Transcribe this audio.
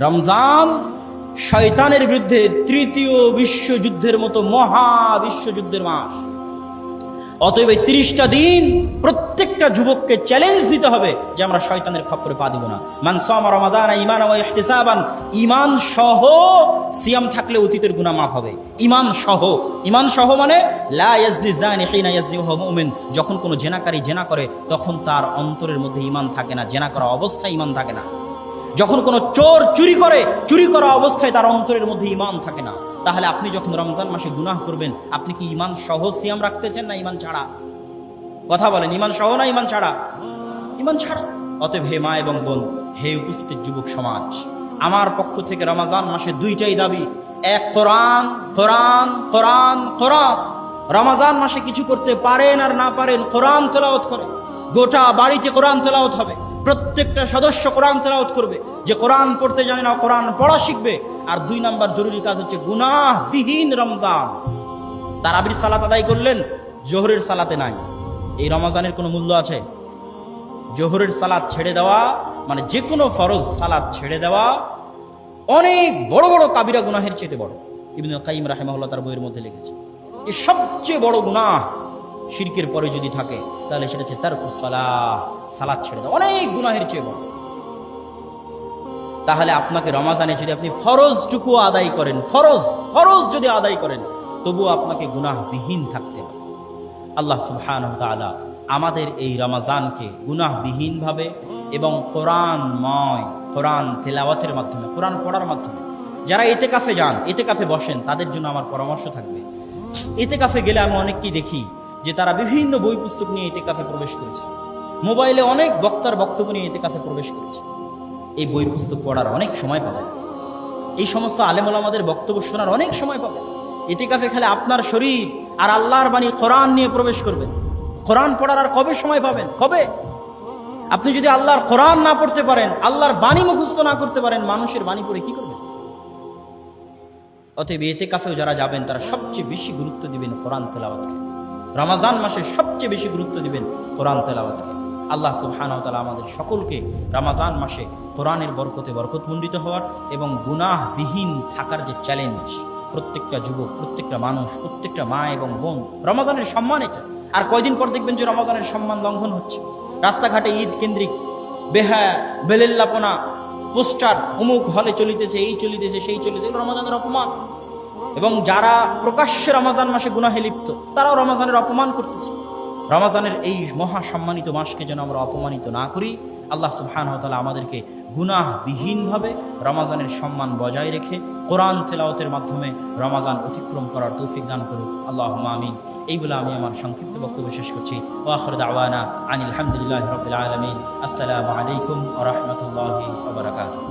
রমজান শয়তানের বিরুদ্ধে তৃতীয় বিশ্বযুদ্ধের মতো মহা বিশ্বযুদ্ধের মাস। অতএব এই তিরিশটা দিন প্রত্যেকটা যুবককে চ্যালেঞ্জ দিতে হবে যে আমরা শয়তানের খপ্পরে পা দিব না। মান সামা রমাদান ইমান ইমান সহ সিয়াম থাকলে অতীতের গুনাহ মাফ হবে। ইমান সহ। ইমান সহ মানে লা যখন কোনো জেনাকারী জেনা করে, তখন তার অন্তরের মধ্যে ইমান থাকে না, জেনা করা অবস্থায় ইমান থাকে না। যখন কোনো চোর চুরি করে, চুরি করা অবস্থায় তার অন্তরের মধ্যে ইমান থাকে না, তাহলে আপনি যখন রমজান মাসে গুনাহ করবেন, আপনি কি ইমান সহ সিয়াম রাখতেছেন না ইমান ছাড়া? কথা বলেন ইমান সহ না ইমান ছাড়া? ইমান ছাড়া। অতএব হে মা এবং বোন, হে উপস্থিত যুবক সমাজ, আমার পক্ষ থেকে রমাজান মাসে দুইটাই দাবি। এক, কোরআন কোরআন কোরআন কোরআন। রমাজান মাসে কিছু করতে পারেন আর না পারেন কোরআন তেলাওয়াত করে গোটা বাড়িতে কোরআন তেলাওয়াত হবে। প্রত্যেকটা সদস্য কোরআন তেলাওয়াত করবে। যে কোরআন পড়তে জানে না, কোরআন পড়া শিখবে। আর দুই নাম্বার জরুরি কাজ হচ্ছে গুনাহবিহীন রমজান। তারাবির সালাত আদায় করলেন, জোহরের সালাতে নাই। এই রমাজানের কোনো মূল্য আছে? জোহরের সালাত ছেড়ে দেওয়া মানে যে কোনো ফরজ সালাত ছেড়ে দেওয়া, অনেক বড় বড় কাবিরা গুনাহের চেয়ে বড়। ইবনুল কাইম রাহেমাহুল্লাহ তার বইয়ের মধ্যে লিখেছে। এই সবচেয়ে বড় গুনাহ শিরকের পরে যদি থাকে, তাহলে সেটা হচ্ছে তার সালাহ, সালাদ ছেড়ে দেওয়া অনেক গুনাহের চেয়ে বড়। তাহলে আপনাকে রমাজানে যদি আপনি ফরজটুকু আদায় করেন, ফরজ ফরজ যদি আদায় করেন, তবুও আপনাকে গুনাহবিহীন থাকতে হবে। আল্লাহ তাআলা আমাদের এই রমাজানকে গুনাহবিহীনভাবে এবং কোরআনময়, কোরআন তেলাওয়াতের মাধ্যমে, কোরআন পড়ার মাধ্যমে, যারা এতে কাফে যান এতে কাফে বসেন, তাদের জন্য আমার পরামর্শ থাকবে। এতে কাফে গেলে আমি অনেককেই দেখি যে তারা বিভিন্ন বই পুস্তক নিয়ে এতে কাফে প্রবেশ করেছে। মোবাইলে অনেক বক্তার বক্তব্য নিয়ে এতে কাফে প্রবেশ করেছে। এই বই পুস্তক পড়ার অনেক সময় পাবেন। এই সমস্ত আলেমুল আমাদের বক্তব্য শোনার অনেক সময় পাবেন। এতে কাফে খেলে আপনার শরীর আর আল্লাহর বাণী কোরআন নিয়ে প্রবেশ করবেন। কোরআন পড়ার আর কবে সময় পাবেন? কবে? আপনি যদি আল্লাহর কোরআন না পড়তে পারেন, আল্লাহর বাণী মুখস্থ না করতে পারেন, মানুষের বাণী পড়ে কি করবেন? অতএব এতে কাফেও যারা যাবেন, তারা সবচেয়ে বেশি গুরুত্ব দিবেন কোরআন তেলাওয়াতকে। রমাজান মাসে সবচেয়ে বেশি গুরুত্ব দিবেন কোরআন তেলাওয়াতকে। আল্লাহ সুবহানাহু তাআলা আমাদের সকলকে রমাজান মাসে কোরআনের বরকতে বরকতমণ্ডিত হওয়ার এবং গুনাহবিহীন থাকার যে চ্যালেঞ্জ প্রত্যেকটা যুবক, প্রত্যেকটা মানুষ, প্রত্যেকটা মা এবং বোন রমাজানের সম্মান এটা। আর কয়দিন পর দেখবেন যে রমাজানের সম্মান লঙ্ঘন হচ্ছে। রাস্তাঘাটে ঈদ কেন্দ্রিক বেহা, বেলেল্লাপনা, পোস্টার, অমুক হলে চলিতেছে, এই চলিতেছে, সেই চলিতেছে রমাজানের অপমান। এবং যারা প্রকাশ্যে রমাজান মাসে গুনাহে লিপ্ত, তারাও রমাজানের অপমান করতেছে। রমাজানের এই মহা সম্মানিত মাসকে যেন আমরা অপমানিত না করি, আল্লাহ সুবহান তালা আমাদেরকে গুনাহবিহীনভাবে রমাজানের সম্মান বজায় রেখে কোরআন তেলাওতের মাধ্যমে রমাজান অতিক্রম করার তৌফিক দান করুক। আল্লাহ আমিন। এই বলে আমি আমার সংক্ষিপ্ত বক্তব্য শেষ করছি। ওয়াখর দাওয়ানা আনিল আলহামদুলিল্লাহ রবিল আলমিন। আসসালামু আলাইকুম রহমতুল্লাহি